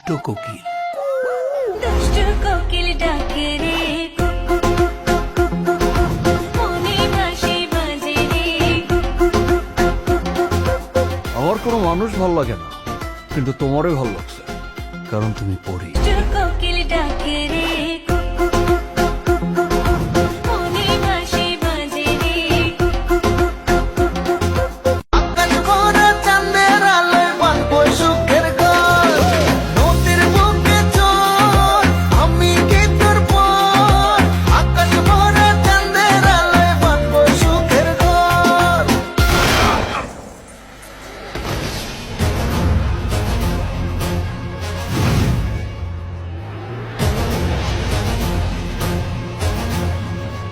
দুষ্ট কোকিল দুষ্ট কোকিল ডাকে রে মনে আমার কোনো মানুষ ভালো লাগে না কিন্তু তোমারই ভালো লাগছে কারণ তুমি পড়ি কোকিল ডাকে রে